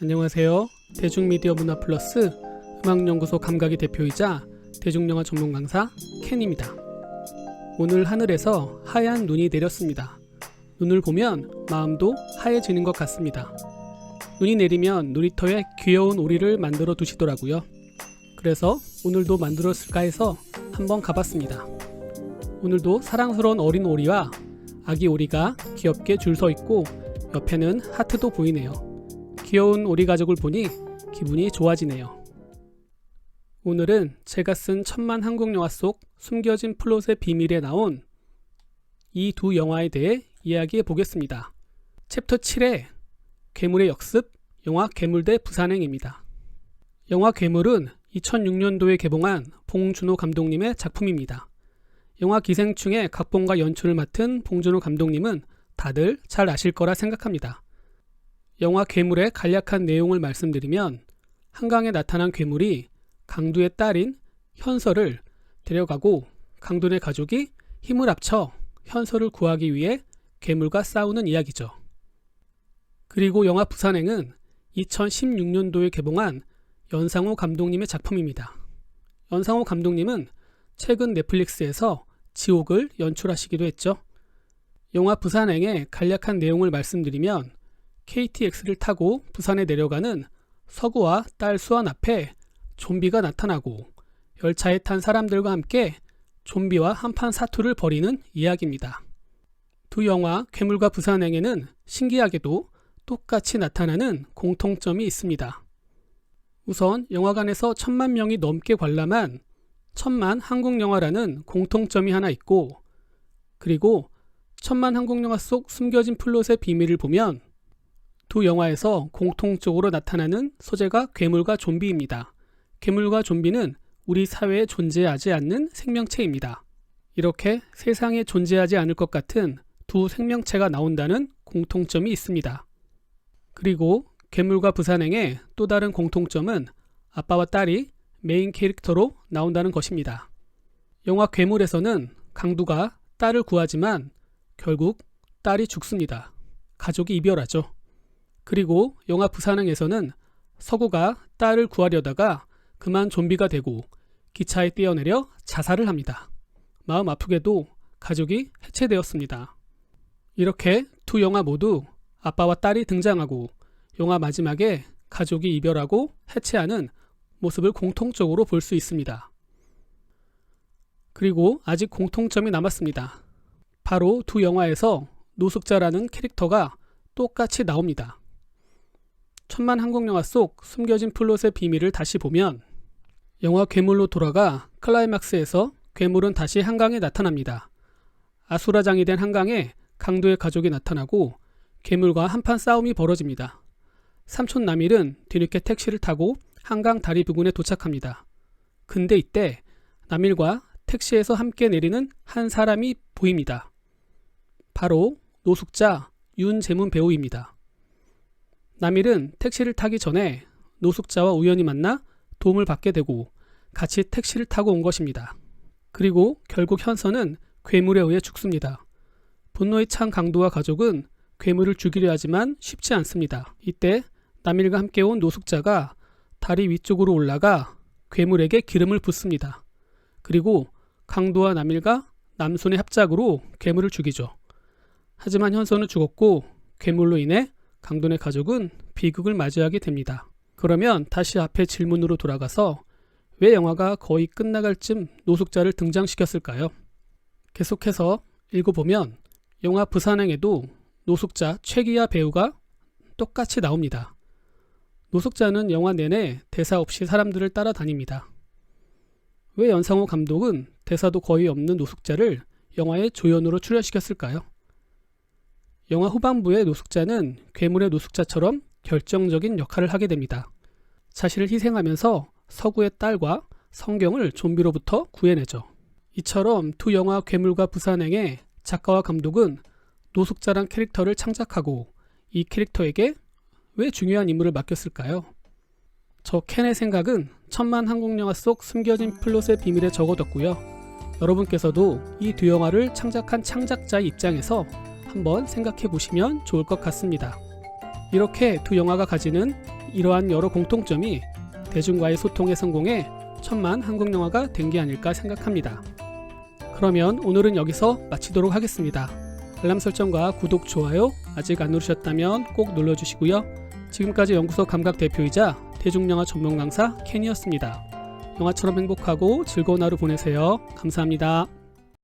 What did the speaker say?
안녕하세요. 대중미디어 문화 플러스 음악연구소 감각이 대표이자 대중영화 전문 강사 켄입니다. 오늘 하늘에서 하얀 눈이 내렸습니다. 눈을 보면 마음도 하얘지는 것 같습니다. 눈이 내리면 놀이터에 귀여운 오리를 만들어 두시더라고요. 그래서 오늘도 만들었을까 해서 한번 가봤습니다. 오늘도 사랑스러운 어린 오리와 아기 오리가 귀엽게 줄 서 있고 옆에는 하트도 보이네요. 귀여운 오리 가족을 보니 기분이 좋아지네요. 오늘은 제가 쓴 천만 한국 영화 속 숨겨진 플롯의 비밀에 나온 이 두 영화에 대해 이야기해 보겠습니다. 챕터 7의 괴물의 역습, 영화 괴물대 부산행입니다. 영화 괴물은 2006년도에 개봉한 봉준호 감독님의 작품입니다. 영화 기생충의 각본과 연출을 맡은 봉준호 감독님은 다들 잘 아실 거라 생각합니다. 영화 괴물의 간략한 내용을 말씀드리면 한강에 나타난 괴물이 강두의 딸인 현서를 데려가고 강둔의 가족이 힘을 합쳐 현서를 구하기 위해 괴물과 싸우는 이야기죠. 그리고 영화 부산행은 2016년도에 개봉한 연상호 감독님의 작품입니다. 연상호 감독님은 최근 넷플릭스에서 지옥을 연출하시기도 했죠. 영화 부산행의 간략한 내용을 말씀드리면 KTX를 타고 부산에 내려가는 서구와 딸 수완 앞에 좀비가 나타나고 열차에 탄 사람들과 함께 좀비와 한판 사투를 벌이는 이야기입니다. 두 영화 괴물과 부산행에는 신기하게도 똑같이 나타나는 공통점이 있습니다. 우선 영화관에서 천만 명이 넘게 관람한 천만 한국 영화라는 공통점이 하나 있고 그리고 천만 한국 영화 속 숨겨진 플롯의 비밀을 보면 두 영화에서 공통적으로 나타나는 소재가 괴물과 좀비입니다. 괴물과 좀비는 우리 사회에 존재하지 않는 생명체입니다. 이렇게 세상에 존재하지 않을 것 같은 두 생명체가 나온다는 공통점이 있습니다. 그리고 괴물과 부산행의 또 다른 공통점은 아빠와 딸이 메인 캐릭터로 나온다는 것입니다. 영화 괴물에서는 강두가 딸을 구하지만 결국 딸이 죽습니다. 가족이 이별하죠. 그리고 영화 부산행에서는 서구가 딸을 구하려다가 그만 좀비가 되고 기차에 뛰어내려 자살을 합니다. 마음 아프게도 가족이 해체되었습니다. 이렇게 두 영화 모두 아빠와 딸이 등장하고 영화 마지막에 가족이 이별하고 해체하는 모습을 공통적으로 볼 수 있습니다. 그리고 아직 공통점이 남았습니다. 바로 두 영화에서 노숙자라는 캐릭터가 똑같이 나옵니다. 천만 한국 영화 속 숨겨진 플롯의 비밀을 다시 보면 영화 괴물로 돌아가 클라이막스에서 괴물은 다시 한강에 나타납니다. 아수라장이 된 한강에 강도의 가족이 나타나고 괴물과 한판 싸움이 벌어집니다. 삼촌 남일은 뒤늦게 택시를 타고 한강 다리 부근에 도착합니다. 근데 이때 남일과 택시에서 함께 내리는 한 사람이 보입니다. 바로 노숙자 윤재문 배우입니다. 남일은 택시를 타기 전에 노숙자와 우연히 만나 도움을 받게 되고 같이 택시를 타고 온 것입니다. 그리고 결국 현서는 괴물에 의해 죽습니다. 분노에 찬 강도와 가족은 괴물을 죽이려 하지만 쉽지 않습니다. 이때 남일과 함께 온 노숙자가 다리 위쪽으로 올라가 괴물에게 기름을 붓습니다. 그리고 강도와 남일과 남손의 합작으로 괴물을 죽이죠. 하지만 현서는 죽었고 괴물로 인해 강돈의 가족은 비극을 맞이하게 됩니다. 그러면 다시 앞에 질문으로 돌아가서 왜 영화가 거의 끝나갈 쯤 노숙자를 등장시켰을까요? 계속해서 읽어보면 영화 부산행에도 노숙자 최기야 배우가 똑같이 나옵니다. 노숙자는 영화 내내 대사 없이 사람들을 따라다닙니다. 왜 연상호 감독은 대사도 거의 없는 노숙자를 영화의 조연으로 출연시켰을까요? 영화 후반부의 노숙자는 괴물의 노숙자처럼 결정적인 역할을 하게 됩니다. 자신을 희생하면서 서구의 딸과 성경을 좀비로부터 구해내죠. 이처럼 두 영화 괴물과 부산행의 작가와 감독은 노숙자란 캐릭터를 창작하고 이 캐릭터에게 왜 중요한 임무를 맡겼을까요? 저 켄의 생각은 천만 한국 영화 속 숨겨진 플롯의 비밀에 적어뒀고요. 여러분께서도 이 두 영화를 창작한 창작자의 입장에서 한번 생각해 보시면 좋을 것 같습니다. 이렇게 두 영화가 가지는 이러한 여러 공통점이 대중과의 소통에 성공해 천만 한국 영화가 된 게 아닐까 생각합니다. 그러면 오늘은 여기서 마치도록 하겠습니다. 알람 설정과 구독, 좋아요 아직 안 누르셨다면 꼭 눌러주시고요. 지금까지 연구소 감각 대표이자 대중영화 전문 강사 켄이었습니다. 영화처럼 행복하고 즐거운 하루 보내세요. 감사합니다.